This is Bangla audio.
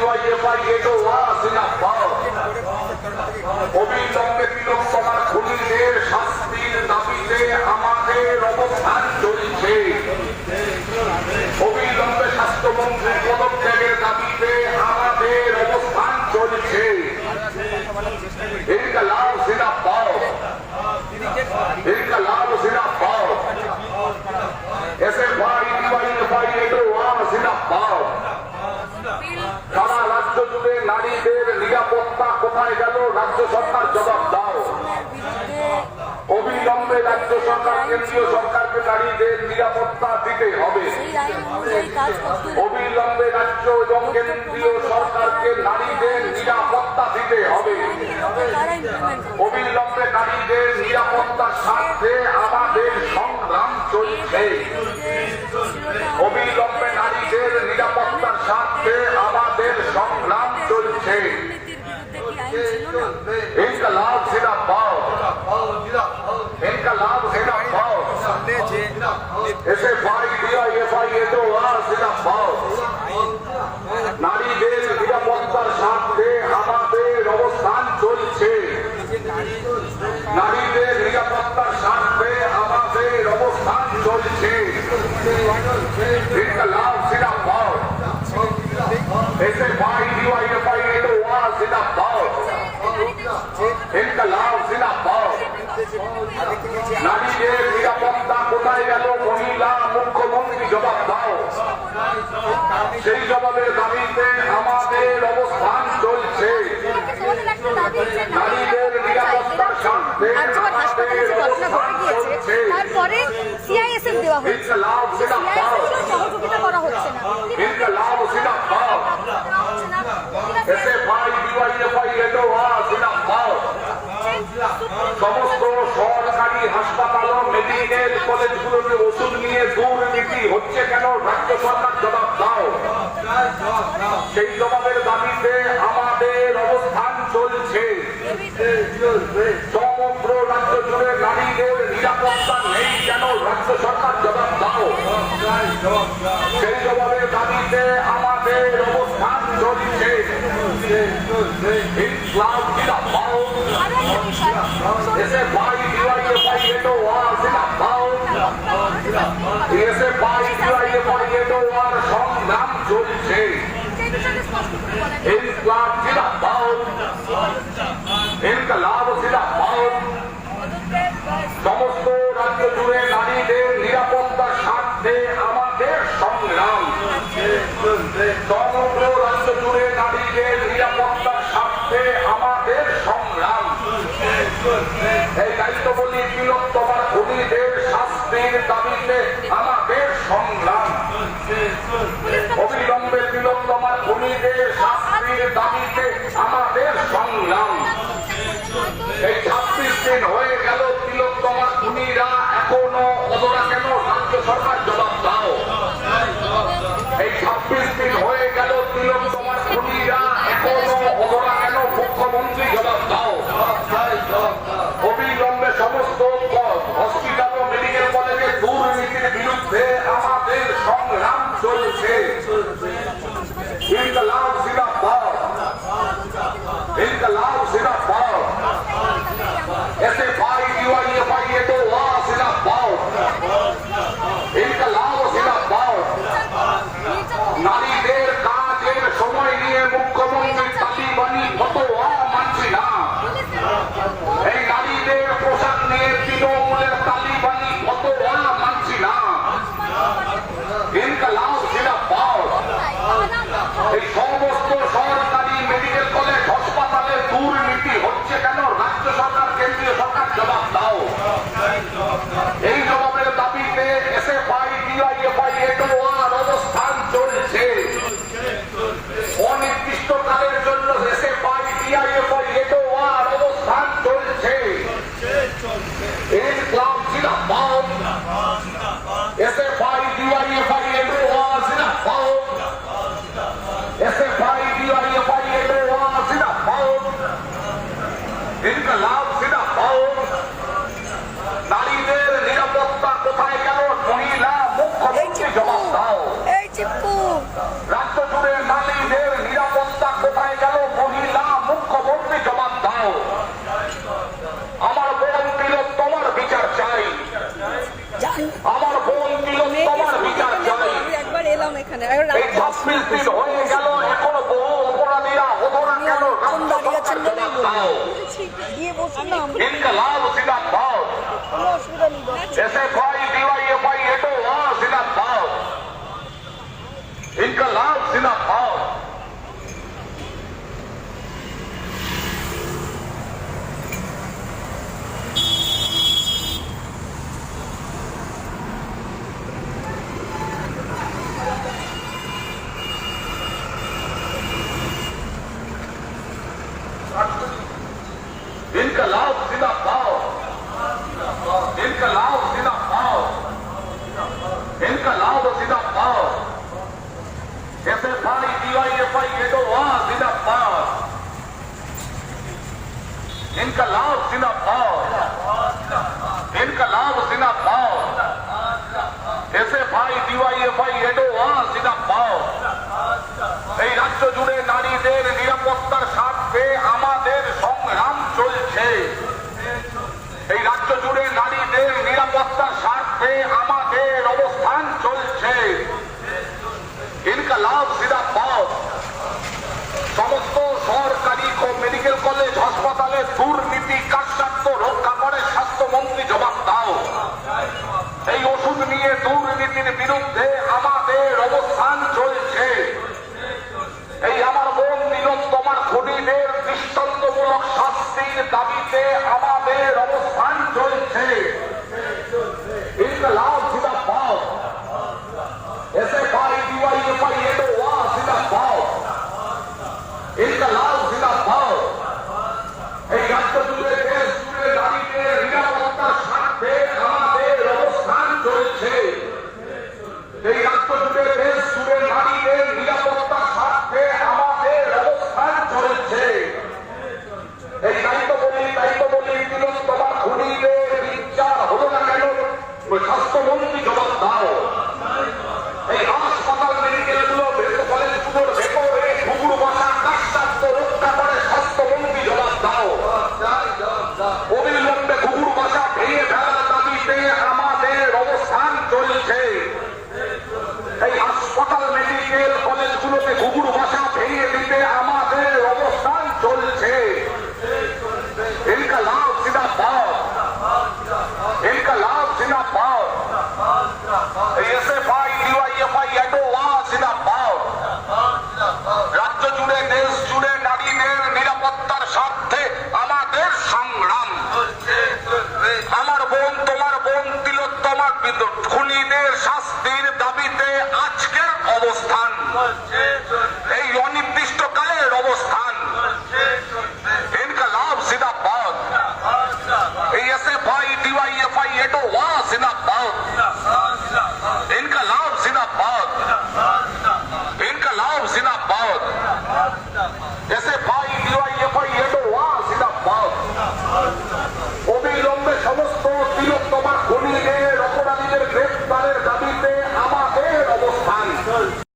সিওয়াইএফআই এটো ওয়াজ না পাওয়া অবিলম্বে কোথায় গেল? রাজ্য সরকার জবাব দাও। অবিলম্বে রাজ্য সরকার, কেন্দ্রীয় সরকারকে নারীদের নিরাপত্তা দিতে হবে। অবিলম্বে রাজ্য এবং কেন্দ্রীয় সরকারকে নারীদের নিরাপত্তা সিআইএসএফ দেওয়া হচ্ছে সহযোগিতা করা হচ্ছে সমস্ত সরকারি হাসপাতাল মেডিকেল কলেজগুলোতে ওষুধ নিয়ে দুর্নীতি হচ্ছে কেন? রাজ্য সরকার জবাব দাও। সেই জবাব দেশভাবে দাবিতে আমাদের অবস্থান চলছে। ইসলাম জিন্দাবাদ এসে ভাই দিওয়াইয়ে ভাই এটো ইনকলাব সমগ্র রাজ্য জুড়ে নারীদের নিরাপত্তার স্বার্থে আমাদের সংগ্রাম। এই দায়িত্ববলী বীরত্ববার খুনিদের শাস্তির দাবিতে আমাদের সংগ্রাম। অবিলম্বে বীরত্ববার খুনিদের শাস্তির দাবিতে আমাদের Rico. এখানে গিয়ে বসুন না কোনো অসুবিধা নেই the last in. Medical college, হাসপাতালে দুর্নীতি কাকসাত্য রক্ষা করে স্বাস্থ্যমন্ত্রী জবাব দাও। এই ওষুধ নিয়ে দুর্নীতির বিরুদ্ধে আমাদের অবস্থান চলছে। এই আমার বোন তোমার খুনিদের দৃষ্টান্তমূলক শাস্তির দাবিতে আমাদের অবস্থান চলছে। শাস্তির দাবিতে আজকের অবস্থান। এই অনির্দিষ্টকালের অবস্থান। ইনকালাব জিন্দাবাদ। এই S F I D Y F I এটো ওয়া জিন্দাবাদ। ইনকালাব জিন্দাবাদ।